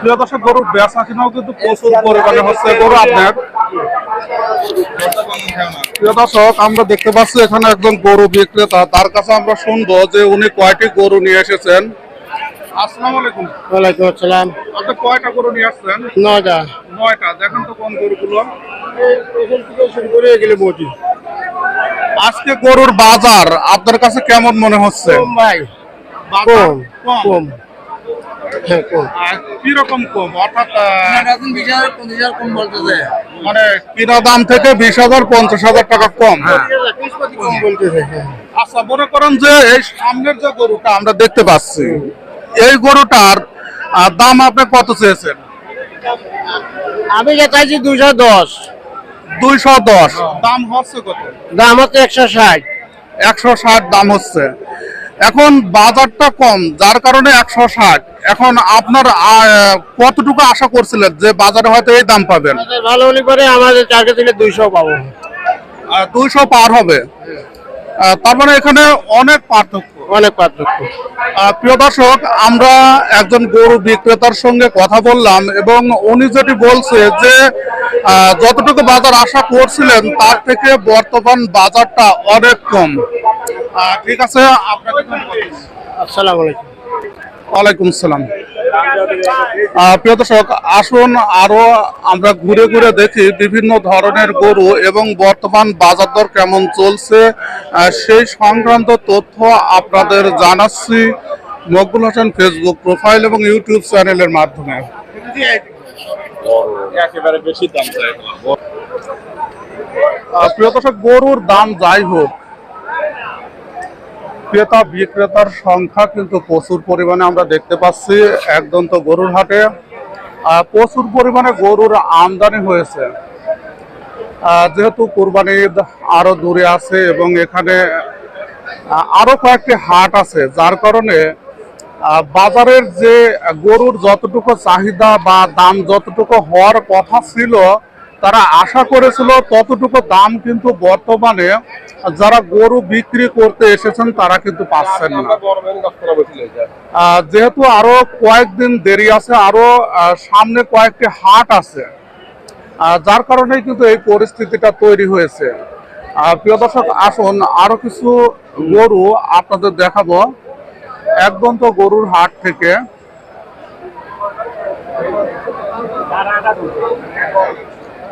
প্রিয় দর্শক গরু বেচা কিনাও কিন্তু প্রচুর পরিমাণে হচ্ছে গরু আপনার। প্রিয় দর্শক আমরা দেখতে পাচ্ছি এখানে একজন গরু বিক্রেতা। তার কাছে আমরা শুনব যে উনি কয়টি গরু নিয়ে এসেছেন। আসসালামু আলাইকুম। ওয়ালাইকুম আসসালাম। আপনি কয়টা গরু নিয়ে আসছেন? নয়টা। নয়টা। দেখেন তো কোন গরুগুলো। এখান থেকে শুরু করে গেলে মোটি আজকে গরুর বাজার আপনার কাছে কেমন মনে হচ্ছে? ভাই। কম। কম। হ্যাঁ কম কীরকম কম? অর্থাৎ এখন বিশ হাজার পঁচিশ হাজার কম বলতেছে। মানে কিনা দাম থেকে বিশ হাজার পঞ্চাশ হাজার টাকা কম। কম বলতেছে হ্যাঁ। আচ্ছা মনে করেন যে এই সামনের যে গরুটা আমরা দেখতে পাচ্ছি এই গরুটার দাম আপনি কত চেয়েছেন? আমি যে চাইছি দুশো দশ। দুইশো দশ। দাম হচ্ছে কত? দাম হচ্ছে একশো ষাট। একশো ষাট দাম হচ্ছে। এখন বাজারটা কম যার কারণে একশো ষাট। এখন আপনার কতটুকু আশা করছিলেন যে বাজারে হয়তো এই দাম পাবেন? ভালো হলে পরে আমাদের টার্গেট দিলে দুইশো পাবো। দুইশো পার হবে। তার মানে এখানে অনেক পার্থক্য। অনেক পার্থক্য। প্রিয় দর্শক আমরা একজন গরু বিক্রেতার সঙ্গে কথা বললাম এবং উনি যেটি বলছে যে যতটুকু বাজার আশা করছিলেন তার থেকে বর্তমান বাজারটা অনেক কম। ঠিক আছে আপনাকে। আসসালামু আলাইকুম। ওয়ালাইকুম সালাম প্রিয় দর্শক আসুন আরও আমরা ঘুরে ঘুরে দেখি বিভিন্ন ধরনের গরু এবং বর্তমান বাজার দর কেমন চলছে। সেই সংক্রান্ত তথ্য আপনাদের জানাচ্ছি মকবুল হোসেন ফেসবুক প্রোফাইল এবং ইউটিউব চ্যানেলের মাধ্যমে। প্রিয় দর্শক গরুর দাম যাই হোক ক্রেতা বিক্রেতার সংখ্যা কিন্তু প্রচুর পরিমাণে আমরা দেখতে পাচ্ছি একদম তো গরুর হাটে। প্রচুর পরিমাণে গরুর আমদানি হয়েছে। যেহেতু কোরবানি ঈদ আরও দূরে আছে এবং এখানে আহ, আরও কয়েকটি হাট আছে যার কারণে বাজারের যে গরুর যতটুকু চাহিদা বা দাম যতটুকু হওয়ার কথা ছিল তারা আশা করেছিল ততটুকু দাম কিন্তু বর্তমানে যারা গরু বিক্রি করতে এসেছেন তারা কিন্তু পাচ্ছেন না। যেহেতু আরও কয়েকদিন দেরি আছে, আরও সামনে কয়েকটি হাট আছে যার কারণেই কিন্তু এই পরিস্থিতিটা তৈরি হয়েছে। প্রিয় দর্শক, আসুন আরও কিছু গরু আপনাদের দেখাবো। একদম তো গরুর হাট থেকে।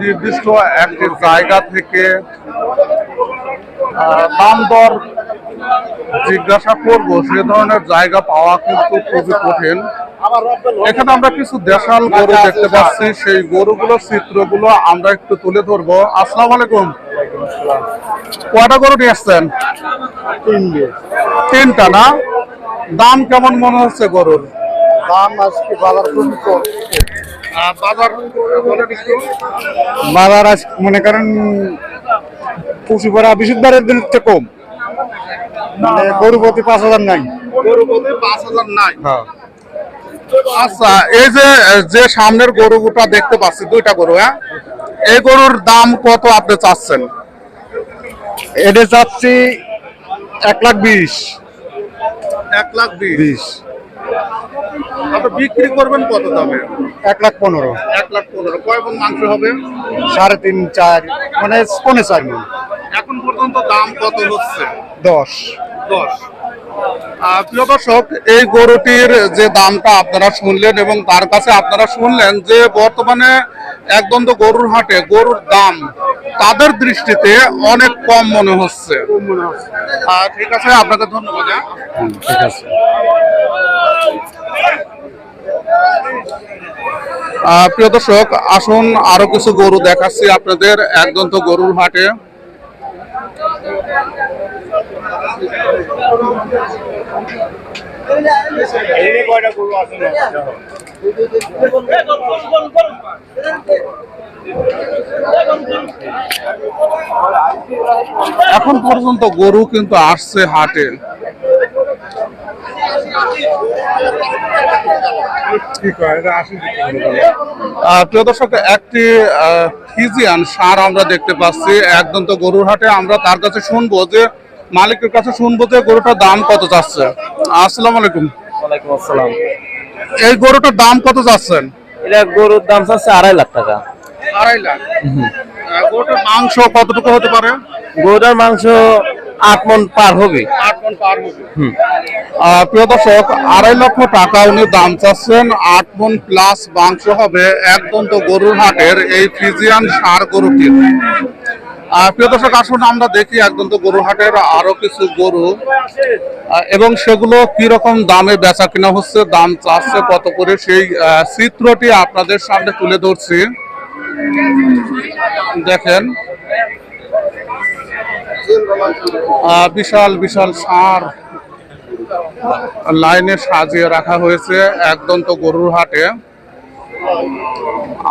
নির্দিষ্ট একটি জায়গা থেকে দাম দর জিজ্ঞাসা করব। সে ধরনের জায়গা পাওয়া কিন্তু খুবই কঠিন। এখানে আমরা কিছু দেশাল গরু দেখতে পাচ্ছি। সেই গরুগুলোর চিত্রগুলো আমরা একটু তুলে ধরবো। আসসালামু আলাইকুম। কয়টা গরু নিয়ে আসছেন? তিনটা। না? দাম কেমন মনে হচ্ছে গরুর? দাম আজকে বাজার আহ, বাজার বাজার আজ মনে করেন পশু পাড়া বৃহস্পতিবারের দিন থেকে কম। মানে গরু প্রতি পাঁচ হাজার নাই। গরু বলতে পাঁচ হাজার নাই। আচ্ছা এই যে যে সামনের গরুটা দেখতে পাচ্ছি দুইটা গরু হ্যাঁ? এই গরুর দাম কত আপনি চাচ্ছেন? এটা চাচ্ছি এক লাখ বিশ। এক লাখ বিশ। আপনি বিক্রি করবেন কত দামে? এক লাখ পনেরো। এক লাখ পনেরো। কয় মণ মাংস হবে? সাড়ে তিন চার মানে পনেরো চার মণ। এখন পর্যন্ত দাম কত হচ্ছে? দশ। দশ। প্রিয় দর্শক এই গরুটির যে দামটা আপনারা শুনলেন এবং তার কাছে আপনারা শুনলেন যে বর্তমানে একদম তো গরুর হাটে গরুর দাম তাদের দৃষ্টিতে অনেক কম মনে হচ্ছে। ঠিক আছে আপনাকে ধন্যবাদ হ্যাঁ। ঠিক আছে। প্রিয় দর্শক, আসুন আরও কিছু গরু দেখাচ্ছি আপনাদের একদম তো গরুর হাটে। এখন পর্যন্ত গরু কিন্তু আসছে হাটে। প্রিয় দর্শক একটি ফিজিয়ান সার আমরা দেখতে পাচ্ছি। একদম তো গরুর হাটে আমরা তার কাছে শুনব যে মালিকের কাছে শুনব যে গরুটার দাম কত যাচ্ছে। আসসালামু আলাইকুম। ওয়ালাইকুম আসসালাম। এই গরুটার দাম কত যাচ্ছেন? এটা গরুর দাম চাচ্ছে আড়াই লাখ টাকা। আড়াই লাখ। গরুটার মাংস কতটুকু হতে পারে? গরুটার মাংস আট মন পার হবে। প্রিয় দর্শক আড়াই লক্ষ টাকা উনি দাম চাচ্ছেন। আট মন প্লাস মাংস হবে একদম তো গরুর হাটের এই ফিজিয়ান সার গরুটির প্রিয় দর্শক আসুন আমরা দেখি একদম তো গরুর হাটের আরও কিছু গরু। এবং সেগুলো কি রকম দামে বেচা কিনা হচ্ছে দাম চাচ্ছে কত করে সেই চিত্রটি আপনাদের সামনে তুলে ধরছি। দেখেন। বিশাল বিশাল সার লাইনে সাজিয়ে রাখা হয়েছে একদম তো গরুর হাটে।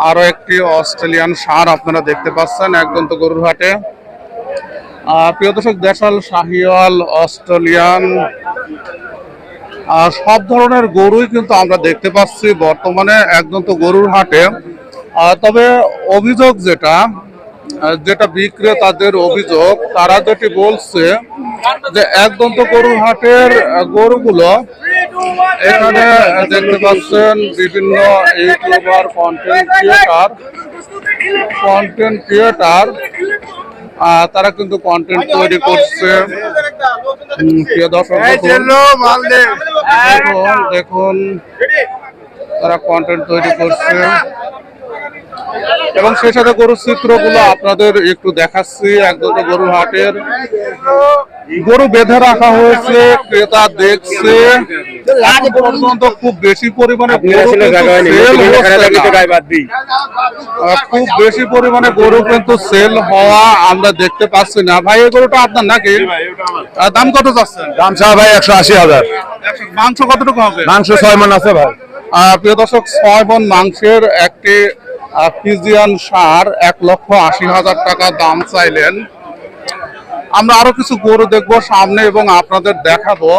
আরও একটি অস্ট্রেলিয়ান সার আপনারা দেখতে পাচ্ছেন একদম তো গরুর হাটে। প্রিয় দর্শক, দেশাল, শাহিওয়াল, অস্ট্রেলিয়ান সব ধরনের গরুই কিন্তু আমরা দেখতে পাচ্ছি বর্তমানে একদম তো গরুর হাটে। তবে অভিযোগ যেটা যেটা বিক্রেতাদের অভিযোগ তারা যেটি বলছে যে একদম তো গরুর হাটের গরুগুলো এখানে দেখতে পাচ্ছেন বিভিন্ন YouTuber content creator content creator তারা কিন্তু কন্টেন্ট তৈরি করছে। প্রিয় দর্শক দেখুন, দেখুন দেখুন তারা কন্টেন্ট তৈরি করছে। এবং সেই সাথে গরুর চিত্রগুলো আপনাদের একটু দেখাচ্ছি। একদম গরুর হাটের। গরু বেঁধে রাখা হয়েছে ক্রেতা দেখছে। খুব বেশি পরিমাণে খুব বেশি পরিমাণে গরু কিন্তু সেল হওয়া আমরা দেখতে পাচ্ছি না। ভাই এই গরুটা আপনার নাকি? দাম কত যাচ্ছেন দাম চা ভাই একশো আশি হাজার। মাংস কতটুকু হবে? মাংস ছয় মন আছে ভাই। আহ, প্রিয় দর্শক ছয় মন মাংসের একটি আহ, ফিজিয়ান সার এক লক্ষ আশি হাজার টাকা দাম চাইলেন। আমরা আরও কিছু গরু দেখব সামনে এবং আপনাদের দেখাবো।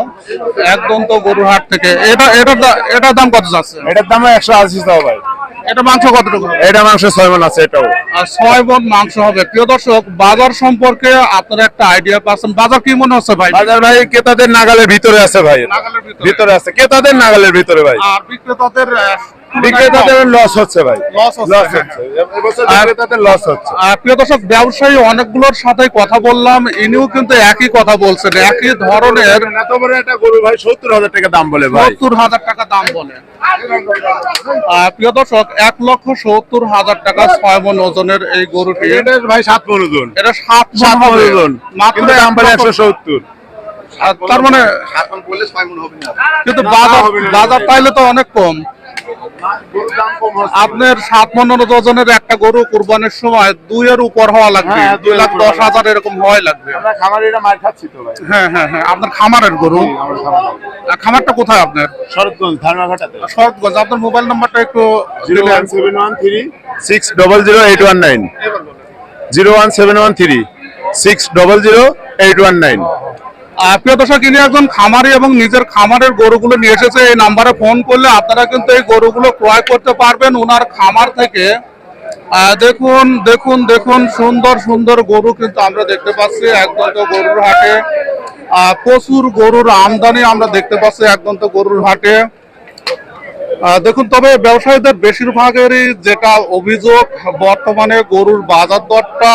একদম তো গরুর হাট থেকে। এটা এটা এটার দাম কত যাচ্ছে? এটার দাম একশো আশি টাকা ভাই। এটা মাংস কতটুকু? এটা মাংস ছয় মন আছে এটাও। আর ছয় মন মাংস হবে। প্রিয় দর্শক বাজার সম্পর্কে আপনারা একটা আইডিয়া পাচ্ছেন। বাজার কি মনে হচ্ছে ভাই? বাজার ভাই ক্রেতাদের নাগালের ভিতরে আছে ভাই। নাগালের ভিতরে। আছে। ক্রেতাদের নাগালের ভিতরে ভাই। আর বিক্রেতাদের বিক্রেতাদের লস হচ্ছে ভাই। লস হচ্ছে, লস হ্যাঁ। হচ্ছে। এবছর বিক্রেতাদের লস হচ্ছে। প্রিয় দর্শক ব্যবসায়ী অনেকগুলোর সাথে কথা বললাম ইনিও কিন্তু একই কথা বলছেন একই ধরনের এত বড় একটা গরু ভাই সত্তর হাজার টাকা দাম বলে ভাই। সত্তর হাজার টাকা দাম বলে। প্রিয় দর্শক এক লক্ষ সত্তর হাজার টাকা ছয় মন ওজনের এই গরুটি। এটা ভাই সাত মন ওজন। এটা সাত মণ সাত মন ওজন। মাত্র দাম বলে একশো সত্তর। তার মানে কিন্তু বাজার বাজার পাইলে তো অনেক কম। আপনার সাত মন ওজনের একটা গরু কুরবানির সময় দুই দুইয়ের উপর হওয়া লাগবে। হ্যাঁ, দুই লাখ দশ হাজার এরকম হওয়াই লাগবে। আমরা খামারিরা মার খাচ্ছি তো ভাই। হ্যাঁ হ্যাঁ হ্যাঁ আপনার খামারের গরু। খামারটা কোথায় আপনার? শরৎগঞ্জ ধারণাঘাটাতে শরৎগঞ্জ আপনার মোবাইল নাম্বারটা একটু zero. One seven one three. Six double zero eight one nine. Zero one seven one three. Six double zero eight one nine. প্রিয় দর্শক ইনি একজন খামারি এবং নিজের খামারের গরুগুলো নিয়ে এসেছে, এই নাম্বারে ফোন করলে আপনারা কিন্তু এই গরুগুলো ক্রয় করতে পারবেন। ওনার খামার থেকে দেখুন দেখুন দেখুন, সুন্দর সুন্দর গরু কিন্তু আমরা দেখতে পাচ্ছি। একদম তো গরুর হাটে প্রচুর গরুর আমদানি আমরা দেখতে পাচ্ছি একদম তো গরুর হাটে। দেখুন, তবে ব্যবসায়ীদের বেশিরভাগেরই যেটা অভিযোগ, বর্তমানে গরুর বাজার দরটা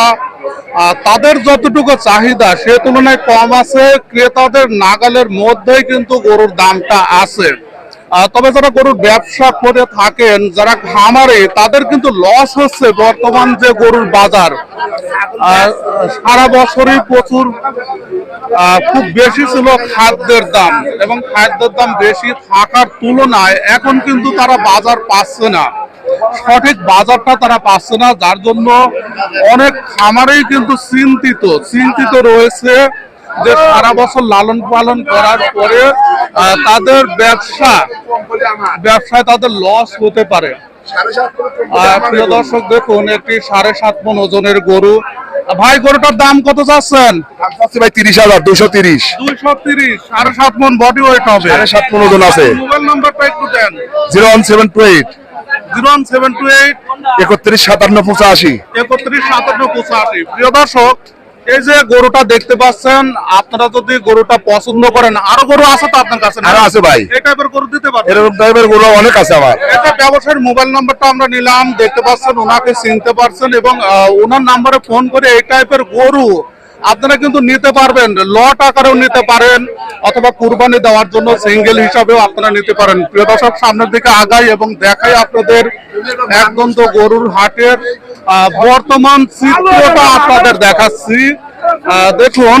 তাদের যতটুকু চাহিদা, সে তুলনায় কম আছে। ক্রেতাদের নাগালের মধ্যেই কিন্তু গরুর দামটা আছে। তবে যারা গরুর ব্যবসা করে থাকেন, যারা খামারে, তাদের কিন্তু লস হচ্ছে বর্তমান যে গরুর বাজার। সারা বছরই প্রচুর খুব বেশি ছিল খাদ্যের দাম এবং খাদ্যের দাম বেশি থাকার তুলনায় এখন কিন্তু তারা বাজার পাচ্ছে না। সঠিক বাজারটা তারা পাচ্ছে না, যার জন্য অনেক খামারেই কিন্তু চিন্তিত চিন্তিত রয়েছে যে সারা বছর লালন পালন করার পরে তাদের ব্যবসা ব্যবসায় তাদের লস হতে পারে। প্রিয় দর্শক দেখুন একটি সাড়ে সাত মন ওজনের গরু। ভাই গরুটার দাম কত চাচ্ছেন? ভাই তিরিশ হাজার দুশো তিরিশ। দুইশো তিরিশ সাড়ে সাত মন বডি ওয়েট হবে। সাড়ে সাত মন ওজন আছে। মোবাইল নাম্বারটা একটু দেন। Zero one seven two eight. Zero one seven two eight. একত্রিশ সাতান্ন পঁচাশি। একত্রিশ সাতান্ন পঁচাশি। প্রিয় দর্শক এই যে গরুটা দেখতে পাচ্ছেন আপনারা যদি গরুটা পছন্দ করেন আরও গরু আছে তো আপনার কাছে? আরও আছে ভাই। এই টাইপের গরু দিতে পারেন এরকম টাইপের গরু অনেক আছে আমার এটা ব্যবসার মোবাইল নাম্বারটা আমরা নিলাম দেখতে পাচ্ছেন ওনাকে চিনতে পারছেন এবং ওনার নাম্বারে ফোন করে এই টাইপের গরু আপনারা কিন্তু নিতে পারবেন, লট আকারেও নিতে পারেন, অথবা কুরবানি দেওয়ার জন্য সিঙ্গেল হিসাবেও আপনারা নিতে পারেন। প্রিয় দর্শক, সামনের দিকে আগাই এবং দেখাই আপনাদের একদম তো গরুর হাটের বর্তমান চিত্রটা আপনাদের দেখাচ্ছি। দেখুন।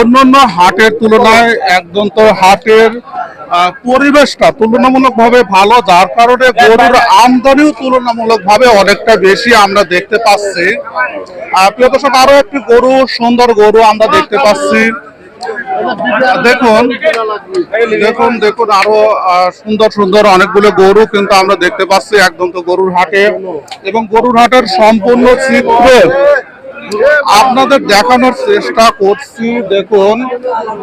অন্যান্য হাটের তুলনায় একদম তো হাটের পরিবেশটা তুলনামূলকভাবে ভালো, যার কারণে গরুর আমদানিও তুলনামূলকভাবে অনেকটা বেশি আমরা দেখতে পাচ্ছি। প্রিয় দর্শক আরও একটি গরু, সুন্দর গরু আমরা দেখতে পাচ্ছি। দেখুন দেখুন দেখুন আরও সুন্দর সুন্দর অনেকগুলো গরু কিন্তু আমরা দেখতে পাচ্ছি একদম তো গরুর হাটে। এবং গরুর হাটের সম্পূর্ণ চিত্র আপনাদের দেখানোর চেষ্টা করছি দেখুন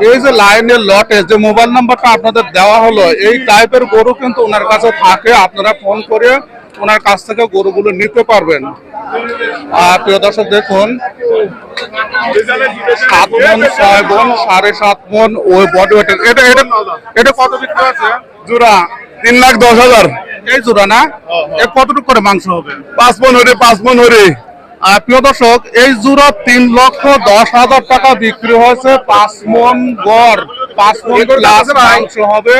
এই যে লাইনের লটে যে মোবাইল নাম্বারটা আপনাদের দেওয়া হলো এই টাইপের গরু কিন্তু ওনার কাছে থাকে আপনারা ফোন করে ওনার কাছ থেকে গরুগুলো নিতে পারবেন। আর প্রিয় দর্শক দেখুন সাত মন ছয় মন সাড়ে সাত মন ওই বডি ওয়েটের এটা এটা এটা কত বিক্রি আছে জোড়া। তিন লাখ দশ হাজার। এই জোড়া না? এ কতটুকু করে মাংস হবে? পাঁচ মন হরে পাঁচ মন হরে প্রিয় দর্শক এই জোড়া তিন লক্ষ দশ হাজার টাকা বিক্রি হয়েছে পাঁচ মন গড় পাঁচ মন প্লাস মাংস হবে।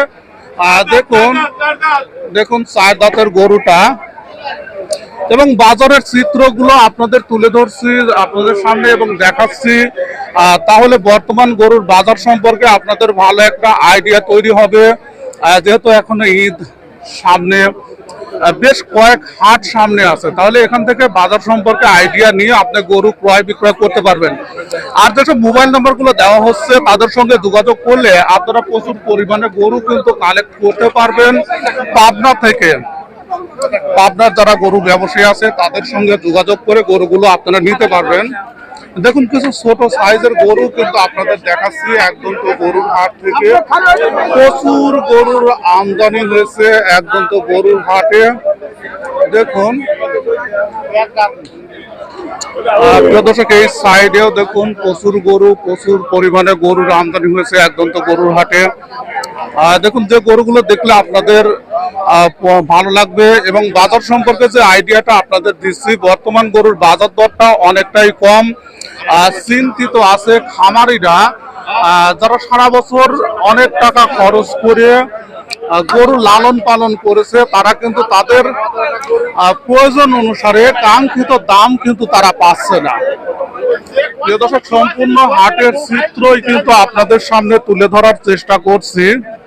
আর দেখুন দেখুন চার দাঁতের গরুটা। এবং বাজারের চিত্রগুলো আপনাদের তুলে ধরছি আপনাদের সামনে এবং দেখাচ্ছি। তাহলে বর্তমান গরুর বাজার সম্পর্কে আপনাদের ভালো একটা আইডিয়া তৈরি হবে। যেহেতু এখনও ঈদ সামনে বেশ কয়েক হাট সামনে আছে। তাহলে এখান থেকে বাজার সম্পর্কে আইডিয়া নিয়ে আপনি গরু ক্রয় বিক্রয় করতে পারবেন। আর যেসব মোবাইল নাম্বারগুলো দেওয়া হচ্ছে, তাদের সঙ্গে যোগাযোগ করলে আপনারা প্রচুর পরিমাণে গরু কিন্তু কালেক্ট করতে পারবেন পাবনা থেকে। পাবনার যারা গরু ব্যবসায়ী আছে, তাদের সঙ্গে যোগাযোগ করে গরুগুলো আপনারা নিতে পারবেন। দেখুন, কিছু ছোট সাইজের গরু কিন্তু আপনাদের দেখাচ্ছি। একদম তো গরুর হাট থেকে প্রচুর গরুর আমদানি হয়েছে একদম তো গরুর হাটে। দেখুন। এই সাইডেও দেখুন, প্রচুর গরু, প্রচুর পরিমাণে গরুর আমদানি হয়েছে একদম তো গরুর হাটে। দেখুন, যে গরুগুলো দেখলে আপনাদের ভালো লাগবে এবং বাজার সম্পর্কে যে আইডিয়াটা আপনাদের দিচ্ছি, বর্তমান গরুর বাজার দরটা অনেকটাই কম। চিন্তিত আছে খামারিরা। যারা সারা বছর অনেক টাকা খরচ করে গরু লালন পালন করেছে, তারা কিন্তু তাদের প্রয়োজন অনুসারে কাঙ্ক্ষিত দাম কিন্তু তারা পাচ্ছে না। সম্পূর্ণ হাটের চিত্রই কিন্তু আপনাদের সামনে তুলে ধরার চেষ্টা করছি।